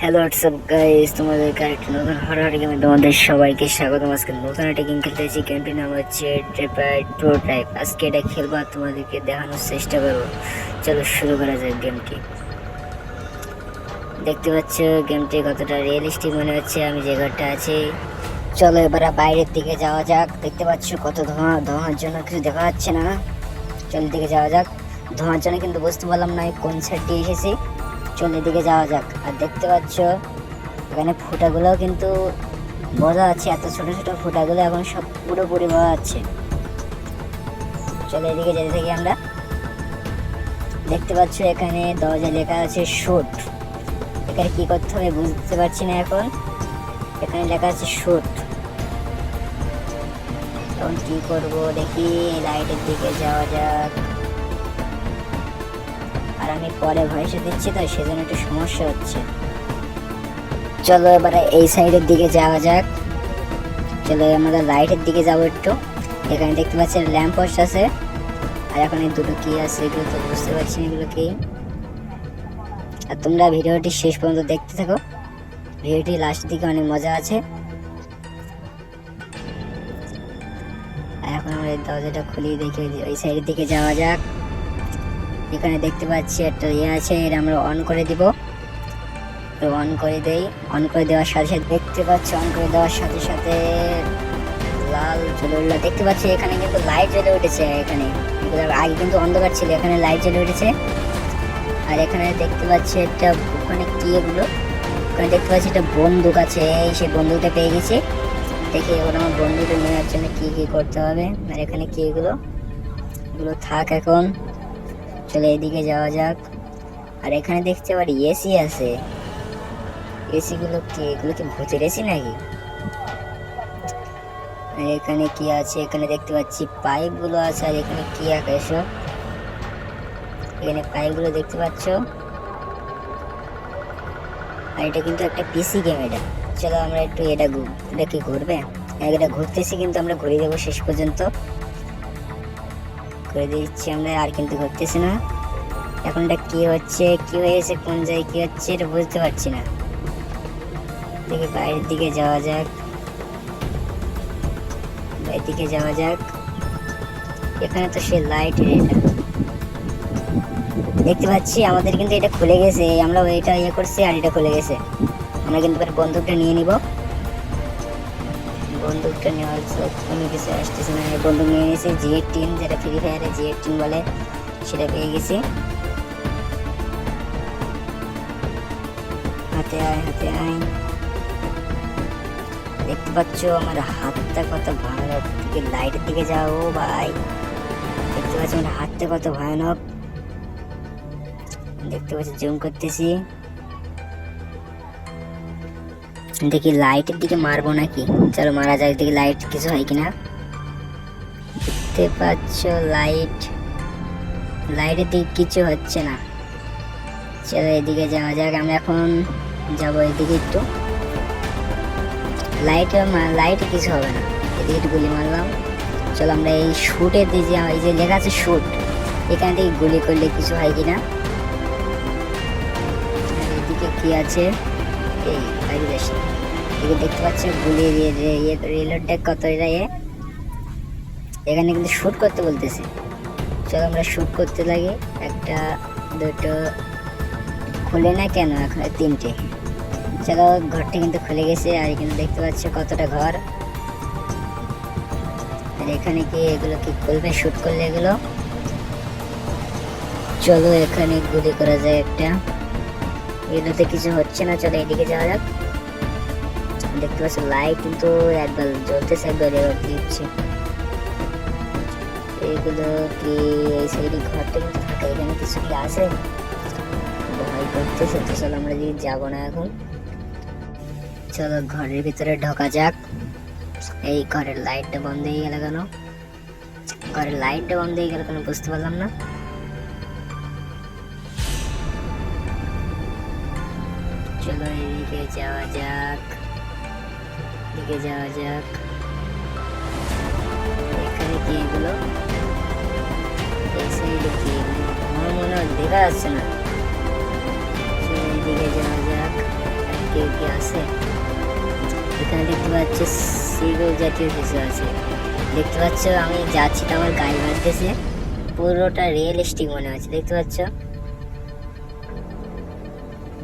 Hello WhatsApp guys তোমাদের আরেকটি নতুন হরহর গেমে তোমাদের সবাইকে স্বাগতম। আজকে নতুন একটা গেম খেলতে খেলতেছি গেমটির নাম হচ্ছে ট্রেপাইড প্রো টাইপ আজকে এটা খেলব আর তোমাদেরকে দেখানোর চেষ্টা করব। চলো শুরু করা যাক গেমটি দেখতে পাচ্ছ গেমটি কতটা রিয়েলিস্টিক মনে হচ্ছে। আমি যে ঘরটা আছি। চলো এবার বাইরের দিকে যাওয়া যাক। দেখতে পাচ্ছ, কত ধোঁয়া। ধোঁয়ার জন্য কিছু দেখা যাচ্ছে না। চল দিকে যাওয়া যাক। ধোঁয়ার জন্য কিন্তু বুঝতে পারলাম না কোন সাইড দিয়ে এসেছি। চল এদিকে যাওয়া যাক। আর দেখতে পাচ্ছ, এখানে ফুটাগুলো কিন্তু বোঝা আছে, এত ছোট ছোট ফুটাগুলো এখন সব পুরোপুরি বোঝা যাচ্ছে চলো এদিকে যেতে থাকি আমরা। দেখতে পাচ্ছ, এখানে দরজা লেখা আছে শুট এখানে কি করতে হবে বুঝতে পারছি না এখন। এখানে লেখা আছে শুট এখন কি করব? দেখি লাইটের দিকে যাওয়া যাক। আমি পরে ভয়েসে দিচ্ছি তো, সেজন্য একটু সমস্যা হচ্ছে। চলো এবারে এই সাইডের দিকে যাওয়া যাক। চলো আমরা লাইটের দিকে যাব একটু। এখানে দেখতে পাচ্ছি ল্যাম্প পোস্ট আছে। আর এখন এই দুটো কি আছে এগুলো তো বুঝতে পারছি না এগুলো কি। আর তোমরা ভিডিওটি শেষ পর্যন্ত দেখতে থাকো। ভিডিওটি লাস্টের দিকে অনেক মজা আছে। আর এখন আমরা দরজাটা খুলি দেখি ওই সাইডের দিকে যাওয়া যাক। এখানে দেখতে পাচ্ছি একটা ইয়ে আছে, এটা আমরা অন করে দিব। তো অন করে দেই। অন করে দেওয়ার সাথে সাথে দেখতে পাচ্ছি অন করে দেওয়ার সাথে সাথে লাল জ্বলে উঠল। দেখতে পাচ্ছি এখানে কিন্তু লাইট জ্বলে উঠেছে এখানে। আগে কিন্তু অন্ধকার ছিল, এখানে লাইট জ্বলে উঠেছে। আর এখানে দেখতে পাচ্ছি একটা, ওখানে কি এগুলো? ওখানে দেখতে পাচ্ছি একটা বন্দুক আছে, এই সেই বন্দুকটা পেয়ে গেছি। দেখি এবার আমার বন্দুকটা নেওয়ার জন্য কি কি করতে হবে। আর এখানে কি এগুলো? এগুলো থাক এখন। চলে এদিকে যাওয়া যাক। আর এখানে দেখতে আবার এসি আছে। এসি গুলো কি এগুলো কি ভূতের এসি নাকি? আর এখানে কি আছে? এখানে দেখতে পাচ্ছি পাইপগুলো আছে আর এখানে কি আছে এসব এখানে পাইপগুলো দেখতে পাচ্ছ? আর এটা কিন্তু একটা পিসি গেম এটা। চলো আমরা একটু এটা এটা কি ঘুরবে? হ্যাঁ, এটা ঘুরতেছি কিন্তু আমরা ঘুরে দেবো শেষ পর্যন্ত। করে দিচ্ছি আমরা, আর কিন্তু ঘুরতেছি না। এখন এটা কি হচ্ছে, কি হয়েছে, কোন জায়গায় কি হচ্ছে, এটা বুঝতে পারছি না। দেখি বাইরের দিকে যাওয়া যাক। বাইরের দিকে যাওয়া যাক। এখানে তো সে লাইট দেখতে পাচ্ছি, আমাদের কিন্তু এটা খুলে গেছে। আমরা এটা ইয়ে করছি, আর এটা খুলে গেছে। আমরা কিন্তু বন্দুকটা নিয়ে নিব। বন্দুকটা নেওয়ার কোনো কিছু আসতেছে না বন্দুক নিয়ে নিয়েছি জি এইটিন যেটা ফ্রি ফায়ারে জি এইটিন বলে, সেটা পেয়ে গেছি। হাতে আয় হাতে আয়। দেখতে পাচ্ছ আমার হাতটা কত ভয়ানক দিকে লাইটের দিকে যাও ভাই। দেখতে পাচ্ছ আমার হাতটা কত ভয়ানক। দেখতে পাচ্ছি জুম করতেছি। দেখি লাইটের দিকে মারবো নাকি? চলো মারা যাক, দেখি লাইট কিছু হয় কিনা। দেখতে পাচ্ছ লাইট। লাইটের দিকে কিছু হচ্ছে না। চলো এদিকে যাওয়া যাক, আমরা এখন যাব এদিকে একটু। লাইটে লাইটে কিছু হবে না। এদিকে একটু গুলি মারলাম। চলো আমরা এই শুটের দিকে যে এই যে লেখা আছে শুট এখান থেকে গুলি করলে কিছু হয় কিনা? এদিকে কি আছে? এই যাস না। এদিকে দেখতে পাচ্ছি গুলি রেলের ডেক কত, এটা এ। এখানে কিন্তু শুট করতে বলতেছে। চলো আমরা শুট করতে লাগি। একটা, দুটো, খুলে না কেন এখন? তিনটে। চলো, ঘরটা কিন্তু খুলে গেছে। আর কিন্তু দেখতে পাচ্ছ কতটা ঘর। আর এখানে কি এগুলো কি খুলবে? শুট করলে এগুলো? চলো, এখানে গুলি করা যায় একটা। এগুলোতে কিছু হচ্ছে না। চলো, এদিকে যাওয়া যাক। দেখতে পাচ্ছি লাইট কিন্তু একবার জ্বলতেছে একবার দিচ্ছে। এগুলো কি এই সাইডে ঘরটা কিন্তু ফাঁকা, এখানে কিছু কি আছে? ভয় করতেছে, তো চলো আমরা যদি যাব না এখন। চলো ঘরের ভিতরে ঢোকা যাক। এই ঘরের লাইটটা বন্ধ হয়ে গেল কেন? ঘরের লাইটটা বন্ধ হয়ে গেল কেন বুঝতে পারলাম না। চলো এদিকে যাওয়া যাক। দিকে যাওয়া যাক। এখানে কি এগুলো? এই আমার মনে হয় দেখা যাচ্ছে না। দিকে যাওয়া যাক। কেউ কি আছে? এখানে দেখতে পাচ্ছ সিগো জাতীয় কিছু আছে। দেখতে পাচ্ছ আমি যাচ্ছি তো আমার গায়ে বাঁধতেছে। পুরোটা রিয়েলিস্টিক মনে হচ্ছে, দেখতে পাচ্ছ?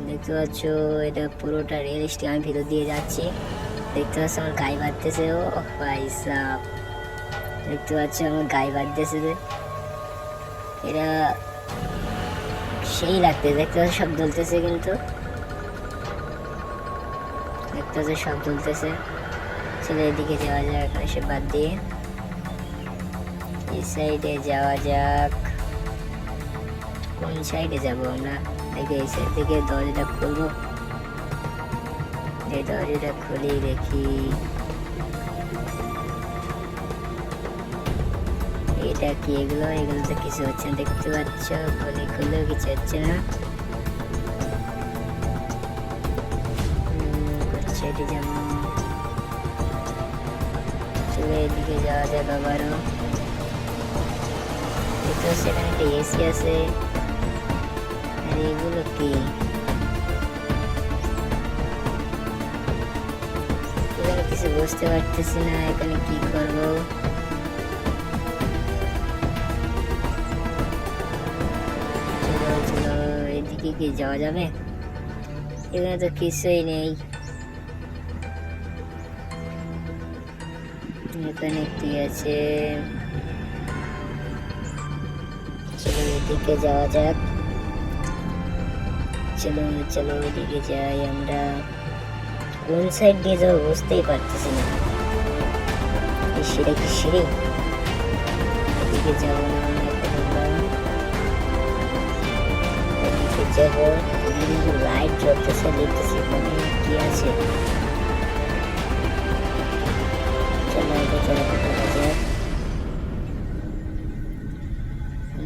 দেখতে পাচ্ছ, এটা পুরোটা রিয়েলিস্টিক আমি ভিতর দিয়ে যাচ্ছি। দেখতে পাচ্ছ আমার গায়ে বাজতেছে ও ভাই সাহ দেখতে পাচ্ছ আমার গায়ে বাজতেছে যে এরা সেই লাগতেছে দেখতে পাচ্ছ সব দুলতেছে কিন্তু। দেখতে পাচ্ছ সব দুলতেছে। চলো এদিকে যাওয়া যাক এখানে সে বাদ দিয়ে। এই সাইডে যাওয়া যাক। কোন সাইডে যাব আমরা? দেখি এই সাইড থেকে দরজাটা খুলবো। এই দরজাটা খুলি দেখি এটা কি এগুলো? এগুলো তো কিছু হচ্ছে না। দেখতে পাচ্ছ? খুলে খুলেও কিছু হচ্ছে না। সাইডে যাব চলে এদিকে যাওয়া আবারও। দেখতে পাচ্ছি এখানে একটা এসি আছে। আর এগুলো কি? কিছু বুঝতে পারতেছি না, এখানে কি করব? চলো চলো, এদিকে কি, যাওয়া যাবে? এখানে তো কিছুই নেই। এখানে কি আছে? চলো, এদিকে যাওয়া যাক। চলো চলো, এদিকে যাই আমরা। কোন সাইড দিয়ে যাব, বুঝতেই পারতেছি না। এই সিঁড়ি কি সিঁড়ি? এদিকে যাব না লাইট জ্বলতেছে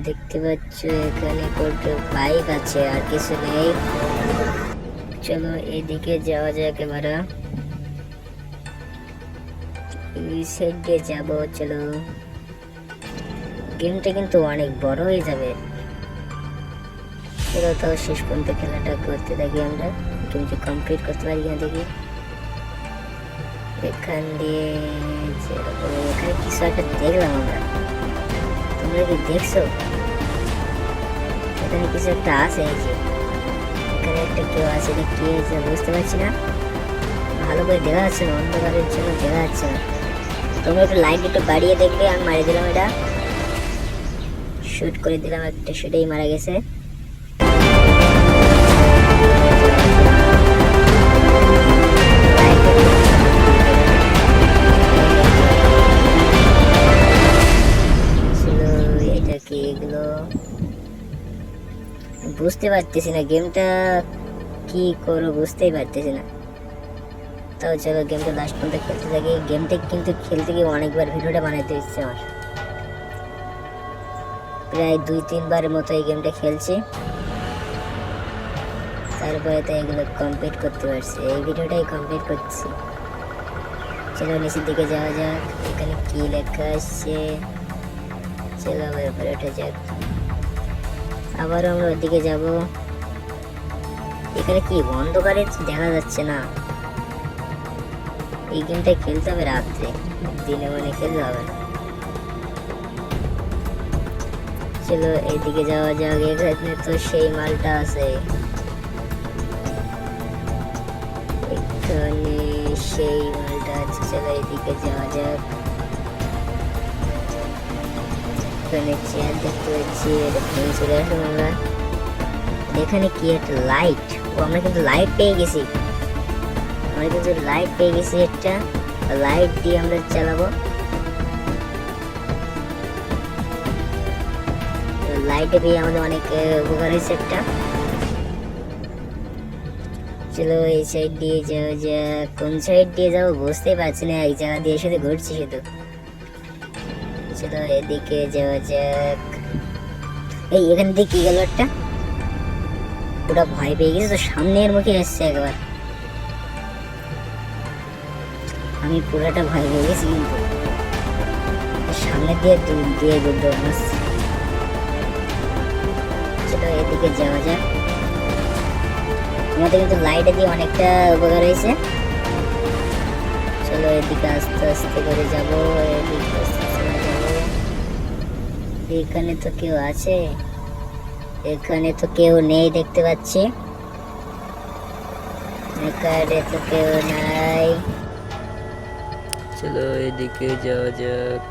দেখতে পাচ্ছ, এখানে কত বাইক আছে, আর কিছু নেই। চলো এদিকে যাওয়া যাক এবারে এই সাইড দিয়ে যাব, চলো। গেমটা কিন্তু অনেক বড় হয়ে যাবে। চলো তাও শেষ পর্যন্ত খেলাটা করতে থাকি আমরা। গেমটি কমপ্লিট করতে পারি কিনা দেখি। এখান দিয়ে। এখানে কিছু একটা দেখলাম আমরা। তোমরা কি দেখছ? এখানে কিছু একটা আছে এই যে। একটা কেউ আছে, এটা কে আছে বুঝতে পারছি না। ভালো করে দেখা যাচ্ছে না, অন্ধকারের জন্য দেখা যাচ্ছে না তোমরা একটু লাইট একটু বাড়িয়ে দেখবে, আমি মারিয়ে দিলাম এটা। শ্যুট করে দিলাম একটা শুটেই মারা গেছে। বুঝতে পারতেছি না গেমটা কি করব বুঝতেই পারতেছি না। তাও চলো গেমটা লাস্ট পর্যন্ত খেলতে থাকি। গেমটা কিন্তু খেলতে গিয়ে অনেকবার ভিডিওটা বানাইতে ইচ্ছে আমার। প্রায় দুই তিনবার মতো এই গেমটা খেলছি। তারপরে তো এগুলো কমপ্লিট করতে পারছি। এই ভিডিওটাই কমপ্লিট করছি। চলো নিচের দিকে যাওয়া যাক। এখানে কি লেখা আসছে চলো আবার উপরে উঠে যাক। আবারও আমরা ওদিকে যাব। এখানে কি অন্ধকারে দেখা যাচ্ছে না? এই গেমটা খেলতে হবে রাত্রে। দিনে মানে খেলতে হবে চলো এইদিকে যাওয়া যাক। এখানে তো সেই মালটা আছে। এখানে সেই মালটা আছে। চলো, এদিকে যাওয়া যাক। এখানে চেয়ার দেখতে পাচ্ছি এটা ভেঙে আমরা এখানে কি একটা লাইট ও আমরা কিন্তু লাইট পেয়ে গেছি আমরা কিন্তু লাইট পেয়ে গেছি একটা লাইট দিয়ে আমরা চালাবো লাইটে পেয়ে আমাদের অনেক উপকার হয়েছে একটা চলো এই সাইড দিয়ে যাও যা কোন সাইড দিয়ে যাব বুঝতেই পারছি না এক জায়গা দিয়ে শুধু ঘুরছি শুধু চলো এদিকে যাওয়া যাক এই, এখান থেকে কি গেল একটা? ওটা ভয় পেয়ে গেছে, তো সামনের মুখে এসছে একবার। আমি পুরোটা ভয় পেয়ে গেছি, কিন্তু সামনে দিয়ে দূর দিয়ে দূর দৌড় মারছে চলো এদিকে যাওয়া যাক। আমাদের কিন্তু লাইটে দিয়ে অনেকটা উপকার হয়েছে। চলো এদিকে আস্তে আস্তে করে যাব, এদিকে আস্তে এখানে তো কেউ আছে? এখানে তো কেউ নেই দেখতে পাচ্ছি। এখানে তো কেউ নাই। চলো এদিকে যাওয়া যাক।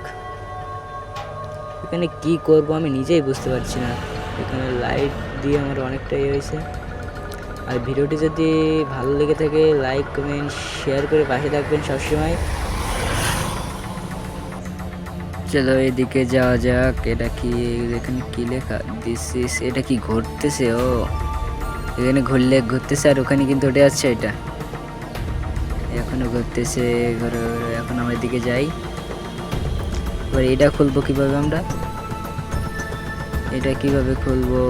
এখানে কি করব আমি নিজেই বুঝতে পারছি না। এখানে লাইট দিয়ে আমার অনেকটা ইয়ে হয়েছে। আর ভিডিওটি যদি ভালো লেগে থাকে লাইক কমেন্ট শেয়ার করে পাশে থাকবেন সবসময়। চলো এদিকে যাওয়া যাক, এটা কি, এখানে কি লেখা? দিস ইস এটা কি ঘুরতেছে? ও, এখানে ঘুরলে ঘুরতেছে আর ওখানে কিন্তু ওটা আছে এটা। এখনও ঘুরতেছে ঘুরে এখন আমরা এদিকে যাই। এবার এটা খুলবো কীভাবে আমরা? এটা কীভাবে খুলবো?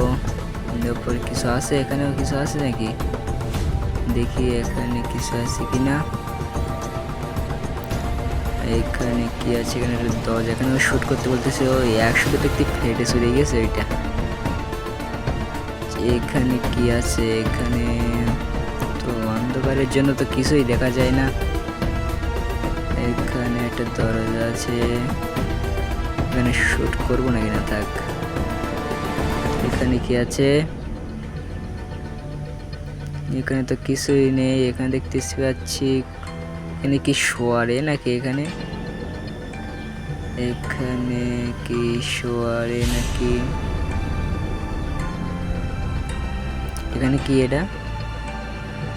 উপর কিছু আছে? এখানেও কিছু আছে নাকি? দেখি এখানে কিছু আছে কিনা। এখানে কি আছে? এখানে একটা দরজা। এখানে শুট করতে বলতেছে ও একশোটা দেখতে ফেটে চলে গেছে ওইটা। এখানে কি আছে? এখানে তো অন্ধকারের জন্য তো কিছুই দেখা যায় না। এখানে একটা দরজা আছে। এখানে শুট করব নাকি না? থাক। এখানে কি আছে? এখানে তো কিছুই নেই। এখানে দেখতে পাচ্ছি এখানে কি শোয়ারে নাকি এখানে? এখানে কি শোয়ারে নাকি? এখানে কি এটা?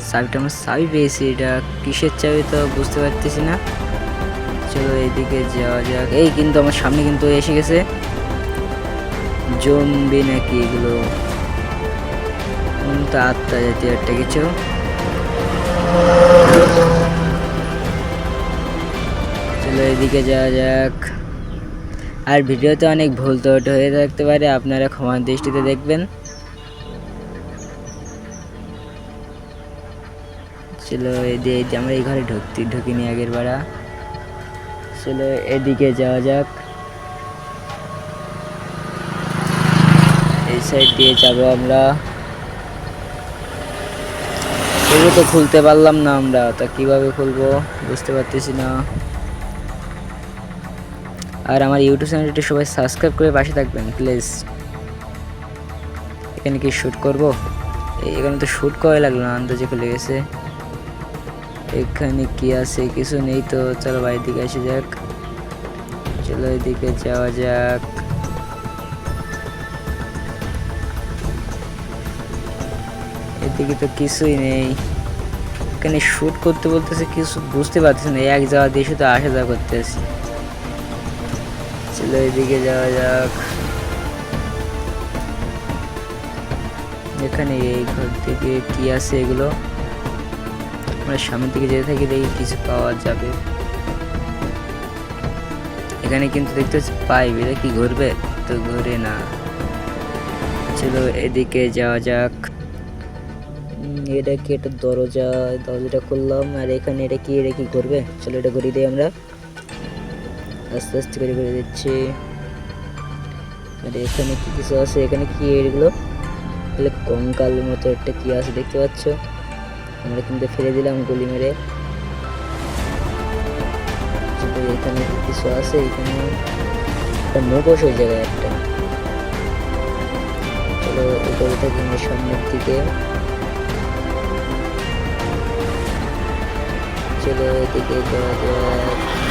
চাবিটা আমরা চাবি পেয়েছি, এটা কিসের চাবি তো বুঝতে পারতেছি না। চলো এইদিকে যাওয়া যাক। এই কিন্তু আমার সামনে কিন্তু এসে গেছে। জম্বি নাকি এগুলো? তো আত্মা জাতীয় একটা কিছু। চলো এদিকে যাওয়া যাক। আর ভিডিওতে অনেক ভুল ত্রুটি হয়ে থাকতে পারে, আপনারা ক্ষমার দৃষ্টিতে দেখবেন। চলো এদিকে আমরা এই ঘরে ঢুকতে ঢুকিনি আগের বাড়া চলো এদিকে যাওয়া যাক। এই সাইড দিয়ে যাব আমরা। এগুলো তো খুলতে পারলাম না আমরা, তা কীভাবে খুলবো? বুঝতে পারতেছি না। আর আমার ইউটিউব চ্যানেলটি সবাই সাবস্ক্রাইব করে পাশে থাকবেন প্লিজ এখানে কি শ্যুট করব? এখানে তো শ্যুট করা লাগল না, আন্দাজে খুলে গেছে। এখানে কি আছে? কিছু নেই তো, চলো বাড়ির দিকে এসে যাক। চলো এদিকে যাওয়া যাক। এদিকে তো কিছুই নেই। এখানে শ্যুট করতে বলতেছে, কিছু বুঝতে পারতেছি না, এক যাওয়া দিয়ে শুধু আসা যাওয়া করতেছি। চলো এদিকে যাওয়া যাক। এখানে এই ঘর থেকে কি আছে এগুলো? আমরা সামনের দিকে যেতে থাকি, দেখি কিছু পাওয়া যাবে। এখানে কিন্তু দেখতে হচ্ছে পাইপ, এটা কি ঘুরবে? তো ঘুরে না। চলো এদিকে যাওয়া যাক। এটা কি একটা দরজা? দরজাটা খুললাম, আর এখানে এটা কি এটা কি করবে চলো এটা ঘুরিয়ে দিই আমরা। আস্তে আস্তে করে ঘুরে দিচ্ছি। আর এখানে কি কিছু আছে? এখানে কি এগুলো? তাহলে কঙ্কাল মতো একটা কি আছে দেখতে পাচ্ছ? আমরা কিন্তু ফেলে দিলাম গুলি মেরে। এখানে কিছু আছে? এখানে একটা মুখোশ ওই জায়গায় একটা। চলো উপরে থাকি সামনের দিকে। চলো, এদিকে যাওয়া যাক।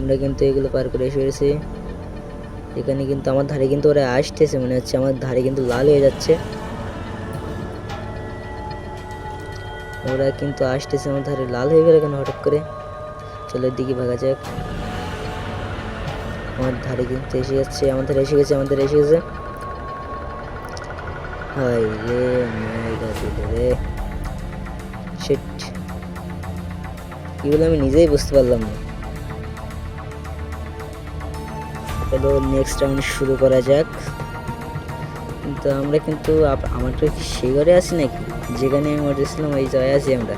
আমরা কিন্তু এগুলো পার করে এসে গেছি এখানে কিন্তু আমার ধারে কিন্তু ওরা আসতেছে, মনে হচ্ছে আমার ধারে কিন্তু লাল হয়ে যাচ্ছে। ওরা কিন্তু আসতেছে আমার ধারে লাল হয়ে গেল কেন হঠাৎ করে? চলো দিকে ভাগা যাক। আমার ধারে কিন্তু এসে যাচ্ছে আমার ধারে এসে গেছে, আমার ধারে এসে গেছে। হাই শিট। এগুলো আমি নিজেই বুঝতে পারলাম না। চলো নেক্সট রাউন্ড শুরু করা যাক। কিন্তু আমরা কিন্তু আমার তো সেই ঘরে আছি নাকি? যেখানে আমি উঠেছিলাম ওই জায়গায় আছি আমরা।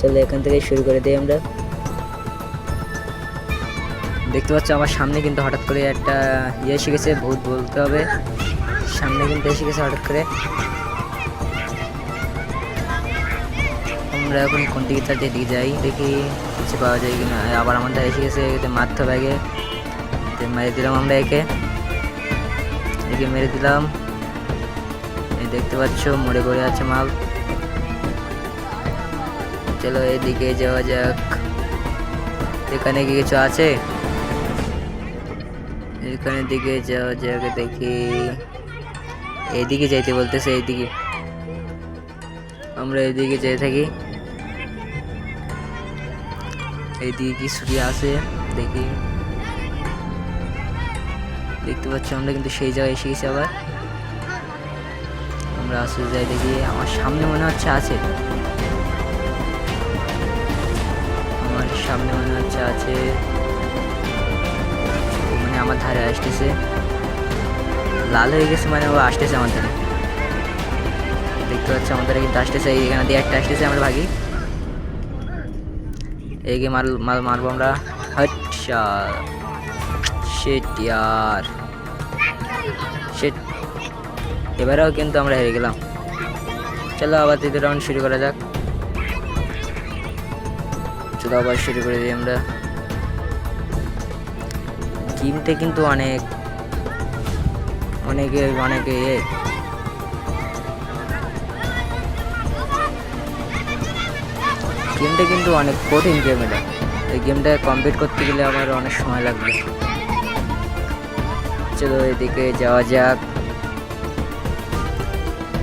চলো এখান থেকে শুরু করে দিই আমরা। দেখতে পাচ্ছ আমার সামনে কিন্তু হঠাৎ করে একটা ইয়ে এসে গেছে, ভূত বলতে হবে। সামনে কিন্তু এসে গেছে হঠাৎ করে। আমরা এখন কোন দিকে যাচ্ছি এদিকে যাই, দেখি কিছু পাওয়া যায় কিনা। আবার আমাদের এসে গেছে মারতে হবে আগে মেরে দিলাম আমরা একে। একে মেরে দিলাম। এই দেখতে পাচ্ছ, মরে পড়ে আছে মাল। চলো এদিকে যাওয়া যাক। এখানে কি কিছু আছে? এখানে দিকে যাওয়া যাক, দেখি। এইদিকে যাইতে বলতেছে এইদিকে আমরা এইদিকে যেতে থাকি। এইদিকে কি ছুটি আছে? দেখি। দেখতে পাচ্ছি, আমরা কিন্তু সেই জায়গায় এসে গেছি আবার। আমরা আসতে যাই দেখি, আমার সামনে মনে হচ্ছে আছে। আমার সামনে মনে হচ্ছে আছে। মানে আমার ধারে আসতেছে। লাল হয়ে গেছে মানে ও আসতেছে আমার ধারে। দেখতে পাচ্ছি আমাদের কিন্তু আসতেছে এইখানে দিয়ে একটা আসতেছে আমরা ভাগি। মাল মাল মারবো আমরা। হচ্ছা শেট ইয়ার এবারেও কিন্তু আমরা হেরে গেলাম। চলো আবার তৃতীয় রাউন্ড শুরু করা যাক। চলো আবার শুরু করে দিই আমরা। গেমটা কিন্তু অনেক, অনেকে অনেকে এ। গেমটা কিন্তু অনেক কঠিন গেম এটা। এই গেমটা কমপ্লিট করতে গেলে আমার অনেক সময় লাগবে। চলো এদিকে যাওয়া যাক।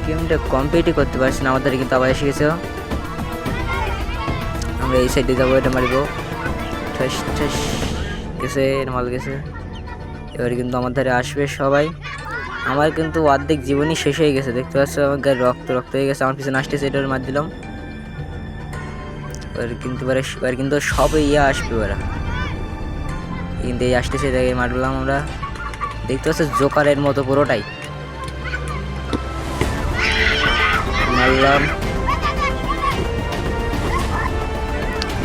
গেমটা কমপ্লিটই করতে পারছি না, আমাদের কিন্তু আবার এসে গেছে। আমরা এই সাইডে যাব, এটা মারিব। ঠাস ঠাস, গেছে মাল গেছে। এবারে কিন্তু আমার ধারে আসবে সবাই। আমার কিন্তু অর্ধেক জীবনই শেষ হয়ে গেছে, দেখতে পাচ্ছ? আমার গায়ে রক্ত রক্ত হয়ে গেছে। আমার পিছনে আসতেছে, এটা মার দিলাম। এবার কিন্তু, এবারে এবার কিন্তু সব ইয়ে আসবে ওরা। কিন্তু এই আসতেছে, এটাকে মারলাম আমরা। দেখতে পাচ্ছ? জোকারের মতো পুরোটাই। মারলাম।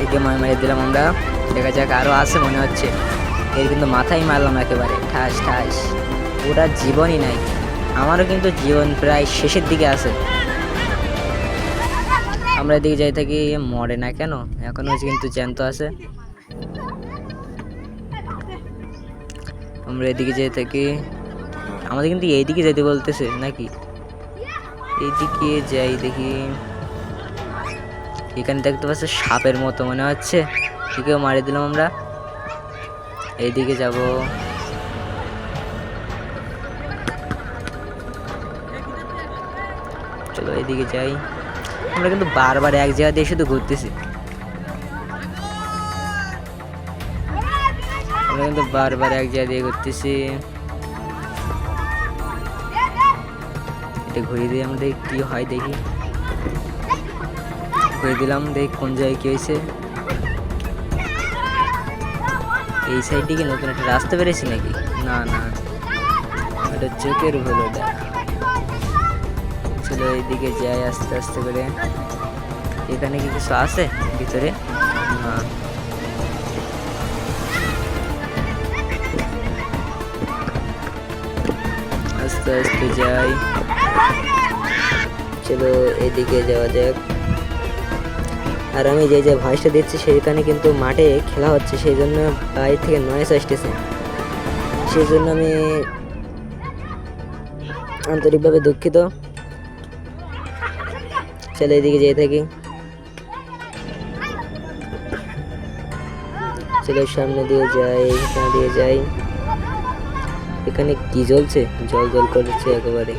একে মার মারিয়ে দিলাম আমরা। দেখা যাক আরও আছে মনে হচ্ছে। এর কিন্তু মাথায় মারলাম একেবারে। ঠাস ঠাস। ওটা জীবনই নাই। আমারও কিন্তু জীবন প্রায় শেষের দিকে আছে। আমরা এদিকে যাই থাকি, মরে না কেন? এখনও কিন্তু জ্যান্ত আছে। আমরা এদিকে যেতে থাকি। আমাদের কিন্তু এইদিকে যেতে বলতেছে, নাকি? এইদিকে যাই দেখি। এখানে দেখতে পাচ্ছি সাপের মতো মনে হচ্ছে। একেও মারি দিলাম আমরা। এইদিকে যাব। চলো এইদিকে যাই। আমরা কিন্তু বারবার এক জায়গা দিয়ে শুধু ঘুরতেছি। আমরা কিন্তু বারবার এক জায়গা দিয়ে ঘুরতেছি। এটা ঘুরিয়ে দিয়ে আমরা দেখি কি হয় দেখি। ঘুরে দিলাম, দেখি কোন জায়গায় কি হয়েছে। এই সাইড কি নতুন একটা রাস্তা বেরিয়েছে নাকি? না না। এটা চোখের ওটা চলো এইদিকে যাই আস্তে আস্তে করে। এখানে কি কিছু আছে ভিতরে? না। আস্তে আস্তে যাই। চলো এদিকে যাওয়া যাক। আর আমি যে যে ভয়েসটা দিচ্ছি সেখানে কিন্তু মাঠে খেলা হচ্ছে সেই জন্য বাইরে থেকে নয়েস আসতেছে। সেই জন্য আমি আন্তরিকভাবে দুঃখিত। চলো এদিকে যেয়ে থাকি। চলো সামনে দিয়ে যাই, এখানে দিয়ে যাই। এখানে কি জ্বলছে? জল জল করছে একেবারে।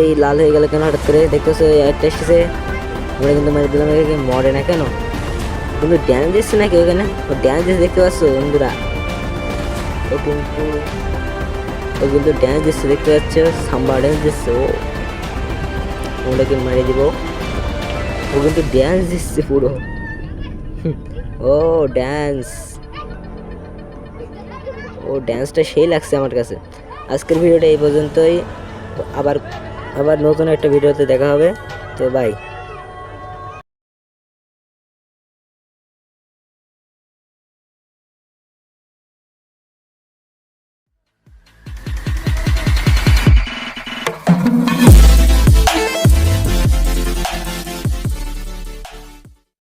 এই লাল হয়ে গেল কেন? হঠাৎ করে দেখতেছো একটা এসেছে। আমরা কিন্তু মারি দিলাম একে মরে না কেন? কিন্তু ড্যান্স দিচ্ছে নাকি ওখানে? ও ড্যান্স দিচ্ছে, দেখতে পাচ্ছ বন্ধুরা? ও কিন্তু ও কিন্তু ড্যান্স দিচ্ছে, দেখতে পাচ্ছ? সাম্বা ড্যান্স দিচ্ছে, ও। ওটাকে মারিয়ে দিব। ও কিন্তু ড্যান্স দিচ্ছে পুরো। ও ড্যান্স ও ড্যান্সটা সেই লাগছে আমার কাছে। আজকের ভিডিওটা এই পর্যন্তই। আবার আবার নতুন একটা ভিডিওতে দেখা হবে। তো বাই